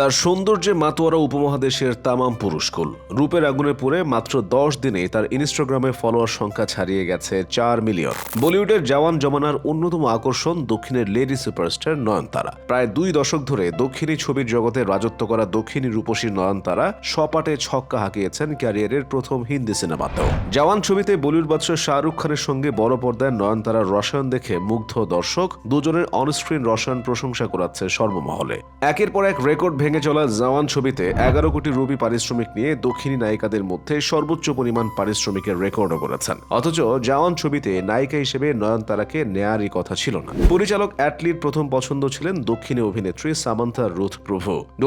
তার সৌন্দর্যে মাতোয়ারা উপমহাদেশের তামাম পুরুষকুল রূপের আগুনে পুড়ে মাত্র দশ দিনে তার ইনস্টাগ্রামে ফলোয়ার সংখ্যা ছাড়িয়ে গেছে চার মিলিয়ন। বলিউডের জওয়ান জমানার অন্যতম আকর্ষণ দক্ষিণের লেডি সুপারস্টার নয়নতারা। প্রায় দুই দশক ধরে দক্ষিণী ছবির জগতে রাজত্ব করা দক্ষিণী রূপসী নয়নতারা সপাটে ছক্কা হাঁকিয়েছেন ক্যারিয়ারের প্রথম হিন্দি সিনেমাতেও। জওয়ান ছবিতে বলিউড বাদশাহ শাহরুখ খানের সঙ্গে বড় পর্দায় নয়নতারার রসায়ন দেখে মুগ্ধ দর্শক। দুজনের অনস্ক্রিন রসায়ন প্রশংসা করাচ্ছে সর্বমহলে। একের পর এক রেকর্ড ভেঙে চলা জওয়ান ছবিতে এগারো কোটি রুপি পারিশ্রমিক নিয়ে দক্ষিণী নায়িকাদের মধ্যে সর্বোচ্চ পরিমাণ পারিশ্রমিকের রেকর্ডও করেছেন। অথচ জওয়ান ছবিতে নায়িকা হিসেবে নয়নতারাকে নেয়ারই কথা ছিল না। পরিচালক অ্যাটলির প্রথম পছন্দ ছিলেন দক্ষিণী অভিনেত্রী সামান্থা রুথ প্রভু। দু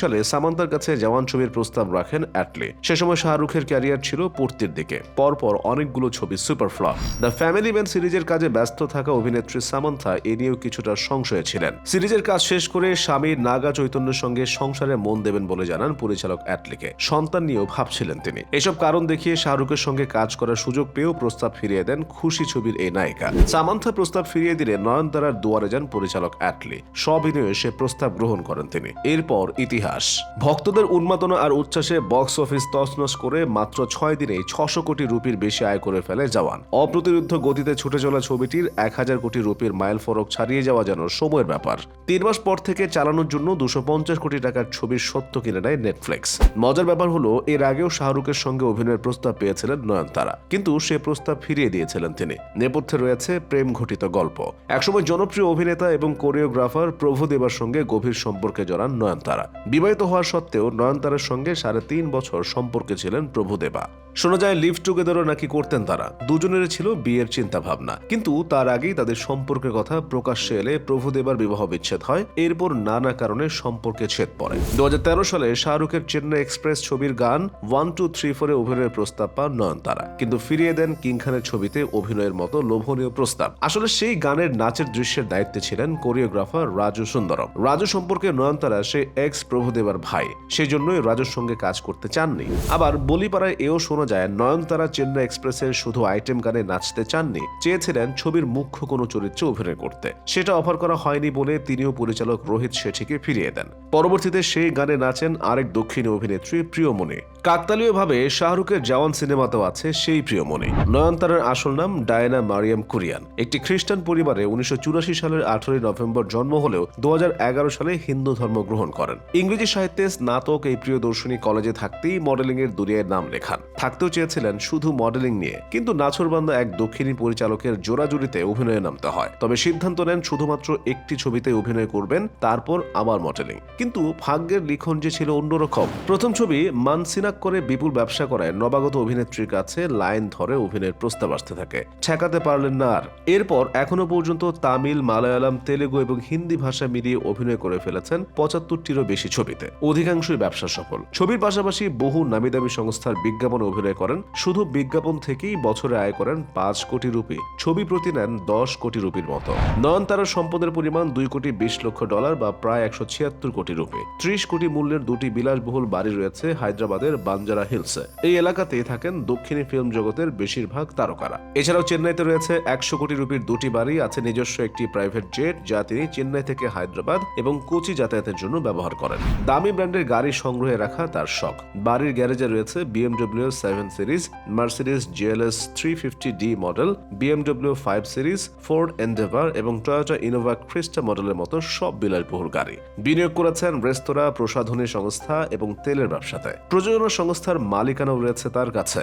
সালে সামান্তার কাছে জওয়ান ছবির প্রস্তাব রাখেন অ্যাটলি। সে সময় শাহরুখের ক্যারিয়ার ছিল পূর্তির দিকে। পরপর অনেকগুলো ছবি super flop. The family man সিরিজের কাজে ব্যস্ত থাকা অভিনেত্রী সামান্থা এ নিয়েও কিছুটা সংশয়ে ছিলেন। সিরিজের কাজ শেষ করে স্বামী নাগা চৈতন্যের সঙ্গে সংসারে মন দেবেন বলে জানান পরিচালক অ্যাটলিকে। সন্তান নিয়েও ভাবছিলেন তিনি। এসব কারণ দেখিয়ে শাহরুখের সঙ্গে কাজ করার সুযোগ পেয়েও প্রস্তাব ফিরিয়ে দেন খুশি ছবির এই নায়িকা। সামান্থা প্রস্তাব ফিরিয়ে দিলে নয়নতারার দুয়ারে যান পরিচালক অ্যাটলি। সবিনয়ে সে প্রস্তাব গ্রহণ করেন তিনি। এরপর ইতিহাস। ভক্তদের উন্মাদনা আর উচ্ছ্বাসে বক্স অফিস তছনছ করে মাত্র ছয় দিনে ছশো কোটি রুপির বেশি আয় করে ফেলে জওয়ান। অপ্রতিরুদ্ধ গতিতে ছুটে চলা ছবিটির এক হাজার কোটি রুপির মাইল ফরক ছাড়িয়ে যাওয়া যেন সময়ের ব্যাপার। তিন মাস পর থেকে চালানোর জন্য দুশো পঞ্চাশ কোটি টাকার ছবির সত্য কিনে নেয় নেটফ্লিক্স মজার ব্যাপার হলো, এর আগেও শাহরুখের সঙ্গে অভিনয়ের প্রস্তাব পেয়েছিলেন নয়নতারা। কিন্তু সে প্রস্তাব ফিরিয়ে দিয়েছিলেন তিনি। নেপথ্যে রয়েছে প্রেম ঘটিত গল্প। একসময় জনপ্রিয় অভিনেতা এবং কোরিওগ্রাফার প্রভুদেবার সঙ্গে গভীর সম্পর্কে জড়ান নয়নতারা। বিবাহিত হওয়ার সত্ত্বেও নয়নতারার সঙ্গে সাড়ে তিন বছর সম্পর্কে ছিলেন প্রভুদেবা শোনা যায় লিভ টুগেদারও নাকি করতেন তারা। দুজনের ছিল বিয়ের চিন্তা ভাবনা কিন্তু তার আগেই তাদের সম্পর্কের কথা প্রকাশ্যে এলে প্রভুদেবার বিবাহ বিচ্ছেদ হয়। এরপর নানা কারণে সম্পর্কে ছেদ পড়ে। দু সালে শাহরুখের চেন্নাই এক্সপ্রেস ছবির গান ওয়ান, টু, থ্রি, ফোরে অভিনয়ের প্রস্তাব পান নয়নতারা। কিন্তু ফিরিয়ে দেন কিং খানের ছবিতে অভিনয়ের মতো লোভনীয় প্রস্তাব। আসলে সেই গানের নাচের দৃশ্যের দায়িত্বে ছিলেন কোরিওগ্রাফার রাজু সুন্দরম। রাজু সম্পর্কে নয়নতারা সে এক্স প্রভুদেবার ভাই সেই জন্যই রাজুর সঙ্গে কাজ করতে চাননি। আবার বলিপাড়ায় এও শোনা যায়, নয়নতারা চেন্নাই এক্সপ্রেসের শুধু আইটেম গানে নাচতে চাননি, চেয়েছিলেন ছবির মুখ্য কোনো চরিত্রে অভিনয় করতে। সেটা অফার করা হয়নি বলে তিনিও পরিচালক রোহিত শেঠিকে ফিরিয়ে দেন। পরবর্তীতে সেই গানে নাচেন আরেক দক্ষিণী অভিনেত্রী প্রিয়মণি। কাকতালীয়ভাবে শাহরুখের জওয়ান সিনেমাতেও আছে সেই প্রিয়মণি। নয়নতারার আসল নাম ডায়না মারিয়াম কুরিয়ান। একটি খ্রিস্টান পরিবারে উনিশশো চুরাশি সালের আঠারোই নভেম্বর জন্ম হলেও দু হাজার এগারো সালে হিন্দু ধর্ম গ্রহণ করেন। ইংরেজি সাহিত্যে স্নাতক এই প্রিয় দর্শনী কলেজে থাকতেই মডেলিংয়ের দুনিয়ায় নাম লেখান। থাকতেও চেয়েছিলেন শুধু মডেলিং নিয়ে। কিন্তু নাছরবান্দা এক দক্ষিণী পরিচালকের জোড়াজুড়িতে অভিনয়ে নামতে হয়। তবে সিদ্ধান্ত নেন শুধুমাত্র একটি ছবিতে অভিনয় করবেন, তারপর আবার মডেলিং। কিন্তু ভাগ্যের লিখন যে ছিল অন্যরকম। প্রথম ছবি মানসিনাক করে বিপুল ব্যবসা করায় নবাগত অভিনেত্রীর কাছে লাইন ধরে অভিনয়ের প্রস্তাব আসতে থাকে। ঠেকাতে পারলেন না আর। এরপর এখনও পর্যন্ত তামিল, মালায়ালাম, তেলেগু এবং হিন্দি ভাষা মিলিয়ে অভিনয় করে ফেলেছেন পঁচাত্তরটিরও বেশি ছবিতে। অধিকাংশই ব্যবসা সফল। ছবির পাশাপাশি বহু নামি দামি সংস্থার বিজ্ঞাপনে অভিনয় করেন। শুধু বিজ্ঞাপন থেকেই বছরে আয় করেন পাঁচ কোটি রুপি। ছবি প্রতি নেন দশ কোটি রুপির মতো। নয়নতারার সম্পদের পরিমাণ দুই কোটি বিশ লক্ষ ডলার বা প্রায় একশো ছিয়াত্তর কোটি রুপি। ত্রিশ কোটি মূল্যের দুটি বিলাসবহুল বাড়ি রয়েছে হায়দ্রাবাদের বাঞ্জারা হিলসে। এই এলাকাতেই থাকেন দক্ষিণী ফিল্ম জগতের বেশিরভাগ তারকারা। এছাড়াও চেন্নাইতে রয়েছে একশো কোটি রুপির দুটি বাড়ি, আছে নিজস্ব একটি প্রাইভেট জেট যা তিনি চেন্নাই থেকে হায়দ্রাবাদ এবং কোচি যাতায়াতের জন্য ব্যবহার করেন। দামি ব্র্যান্ডের গাড়ি সংগ্রহে রাখা তার শখ। বাড়ির গ্যারেজে রয়েছে BMW seven series Mercedes GLS three fifty D model BMW five series Ford Endeavour এবং টয়োটা ইনোভা ক্রিস্টা মডেলের মতো সব বিলাসবহুল গাড়ি। বিনিয়োগ করেছেন রেস্তোরাঁ, প্রসাধনী সংস্থা এবং তেলের ব্যবসাতে। প্রযোজনা সংস্থার মালিকানাও রয়েছে তার কাছে।